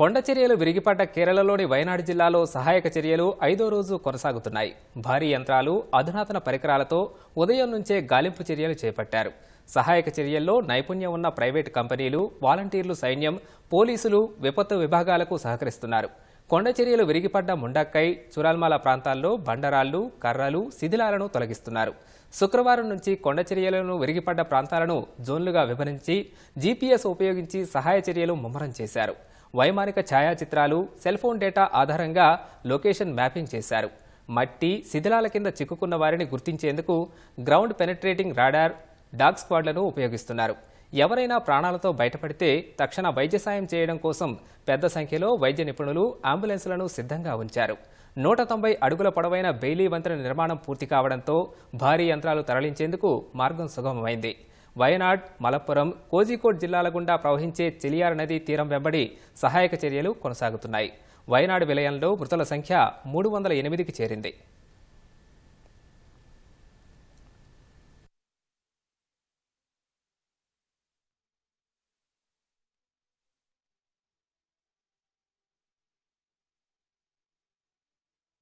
కొండ చర్యలు విరిగిపడ్డ కేరళలోని వయనాడు జిల్లాలో సహాయక చర్యలు ఐదో రోజు కొనసాగుతున్నాయి. భారీ యంత్రాలు అధునాతన పరికరాలతో ఉదయం నుంచే గాలింపు చర్యలు చేపట్టారు. సహాయక చర్యల్లో నైపుణ్యం ఉన్న ప్రైవేటు కంపెనీలు వాలంటీర్లు సైన్యం పోలీసులు విపత్తు విభాగాలకు సహకరిస్తున్నారు. కొండ చర్యలు విరిగిపడ్డ ముండక్కై చురాల్మాల ప్రాంతాల్లో బండరాళ్ళు కర్రలు శిథిలాలను తొలగిస్తున్నారు. శుక్రవారం నుంచి కొండ చర్యలను విరిగిపడ్డ ప్రాంతాలను జోన్లుగా విభజించి జీపీఎస్ ఉపయోగించి సహాయ చర్యలు ముమ్మరం చేశారు. వైమానిక ఛాయాచిత్రాలు సెల్ ఫోన్ డేటా ఆధారంగా లొకేషన్ మ్యాపింగ్ చేశారు. మట్టి శిథిలాల కింద చిక్కుకున్న వారిని గుర్తించేందుకు గ్రౌండ్ పెనట్రేటింగ్ రాడార్ డాగ్ స్క్వాడ్లను ఉపయోగిస్తున్నారు. ఎవరైనా ప్రాణాలతో బయటపడితే తక్షణ వైద్య సాయం చేయడం కోసం పెద్ద సంఖ్యలో వైద్య నిపుణులు అంబులెన్సులను సిద్ధంగా ఉంచారు. నూట తొంభై అడుగుల పొడవైన బెయిలీ వంతెన నిర్మాణం పూర్తి కావడంతో భారీ యంత్రాలు తరలించేందుకు మార్గం సుగమమైంది. వయనాడ్ మలప్పురం కోజికోడ్ జిల్లాల గుండా ప్రవహించే చెలియార్ నదీ తీరం వెంబడి సహాయక చర్యలు కొనసాగుతున్నాయి. వయనాడు విలయంలో మృతుల సంఖ్య మూడు వందల ఎనిమిదికి చేరింది.